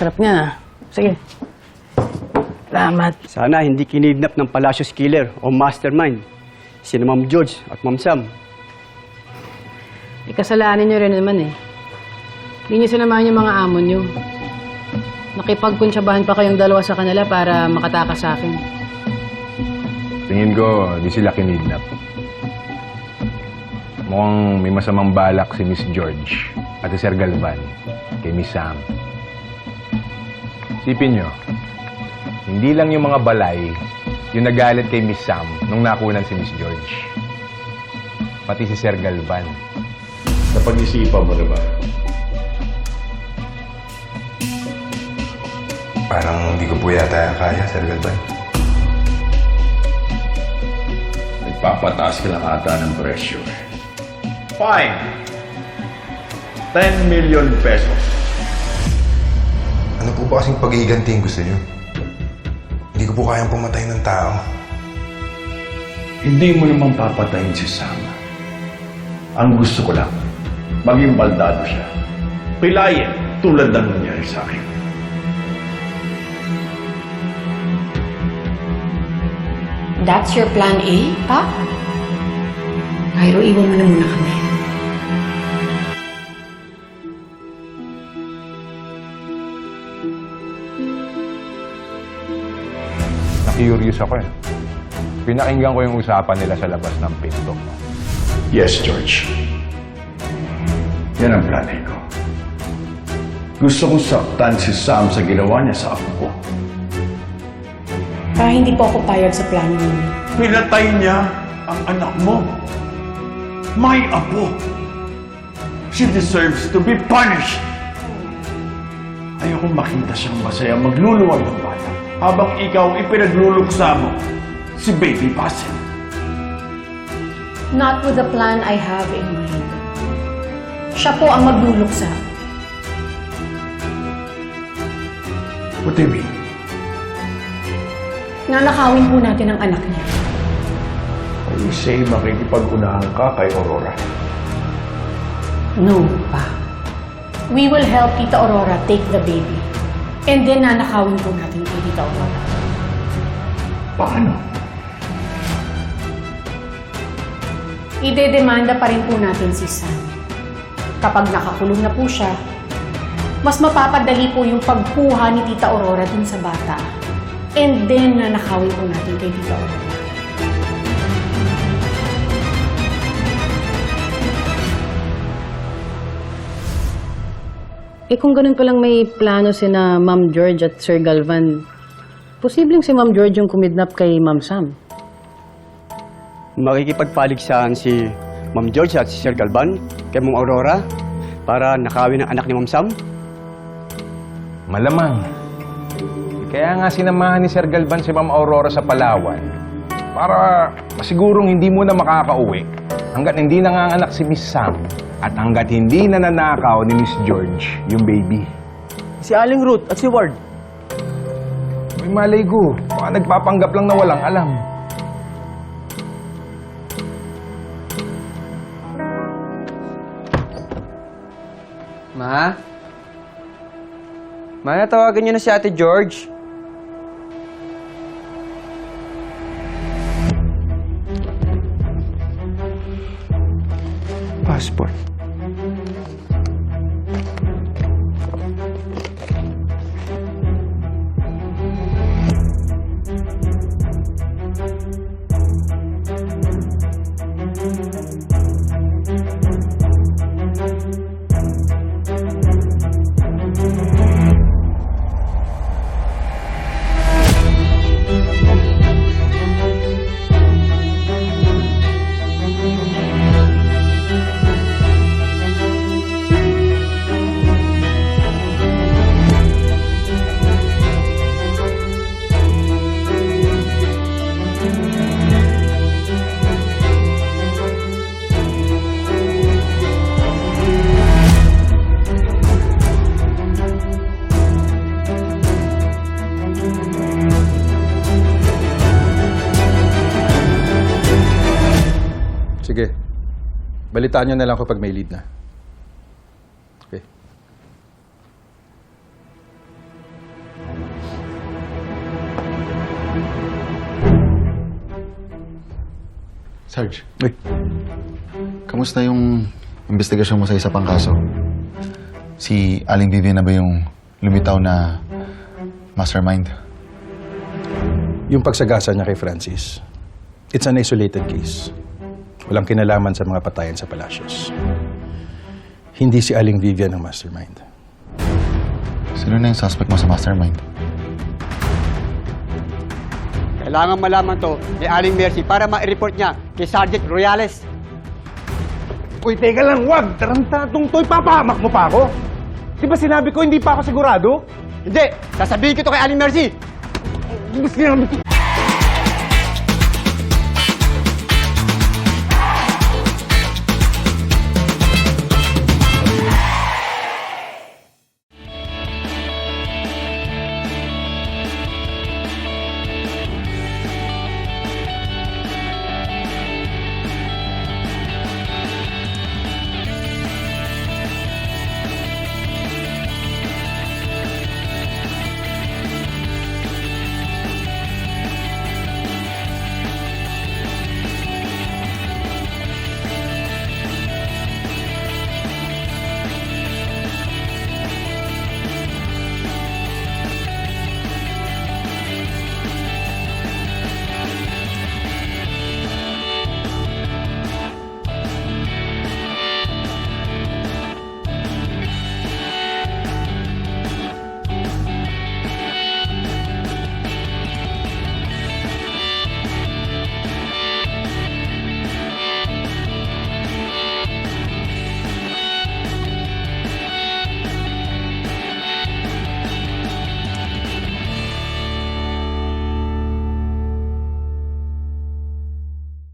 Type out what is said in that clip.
Sarap nga. Sige. Salamat. Sana hindi kinidnap ng Palacios Killer o Mastermind. Sina Ma'am George at Ma'am Sam. Ikasalanan nyo rin naman eh. Hindi nyo sinamahan yung mga amon nyo. Nakipagkunsyabahan pa kayong dalawa sa kanila para makatakas sa akin. Tingin ko, di sila kinidnap. Mukhang may masamang balak si Miss George at si Sir Galvan kay Miss Sam. Sipin nyo, hindi lang yung mga balay yung nagalit kay Miss Sam nung nakunan si Miss George. Pati si Sir Galvan. Sa pag-isipan mo na ba? Parang hindi ko po yata kaya, Sir Galvan. Nagpapataas ka lang ata ng presyo. Fine! 10 million pesos. Ano po ba kasing paghihiganti yung gusto niyo? Hindi ko po kayang pumatay ng tao. Hindi mo naman papatayin si Sam. Ang gusto ko lang, maging baldado siya. Pilayin tulad ng nangyari sa akin. That's your plan A, pa? Cairo, iwan mo na muna kami. Na-curious ako eh. Pinakinggan ko yung usapan nila sa labas ng pinto. Yes, George. Yan ang planay ko. Gusto kong saktan si Sam sa ginawa niya sa apo ko. Pa, hindi po ako payag sa plano ninyo. Pinatay niya ang anak mo. May apo. She deserves to be punished. Ayokong makita siyang masaya magluluwag ng bata habang ikaw ipinagluluksa mo si Baby Basil. Not with the plan I have in mind. Siya po ang magluluksa. What do you mean? Nanakawin po natin ang anak niya. You say makikipag-unahan ka kay Aurora. No, pa. We will help Tita Aurora take the baby. And then nanakawin po natin kay Tita Aurora. Paano? Idedemanda pa rin po natin si Sam. Kapag nakakulong na po siya, mas mapapadali po yung pagkuha ni Tita Aurora dun sa bata. And then, nanakawin po natin kay Tita Aurora. Eh kung ganun palang may plano si na Ma'am George at Sir Galvan, posibleng si Ma'am George yung kumidnap kay Ma'am Sam. Makikipagpaligsahan si Ma'am George at si Sir Galvan kay Ma'am Aurora para nakawin ang anak ni Ma'am Sam. Malamang. Kaya nga sinamahan ni Sir Galvan si Ma'am Aurora sa Palawan para masigurong hindi mo na makakauwi hanggat hindi nanganganak si Miss Sam at hanggat hindi nananakaw ni Miss George yung baby. Si Aling Ruth at si Ward. May malay ko, baka nagpapanggap lang na walang alam. Ma? Ma, natawagan niyo na si Ate George. Passport. Balitaan nyo na lang kapag may lead na. Okay. Sarge. Uy. Kamusta yung investigasyon mo sa isa pang kaso? Si Aling Vivian na ba yung lumitaw na mastermind? Yung pagsagasa niya kay Francis, it's an isolated case. Walang kinalaman sa mga patayan sa Palacios. Hindi si Aling Vivian ang mastermind. Sino na yung suspect mo sa mastermind? Kailangan malaman to ni Aling Mercy para ma-report niya kay Sergeant Royales. Uy, teka lang, wag! Tarantatong to'y papahamak mo pa ako? Di ba sinabi ko hindi pa ako sigurado? Hindi! Sasabihin ko to kay Aling Mercy! Sinabi ko...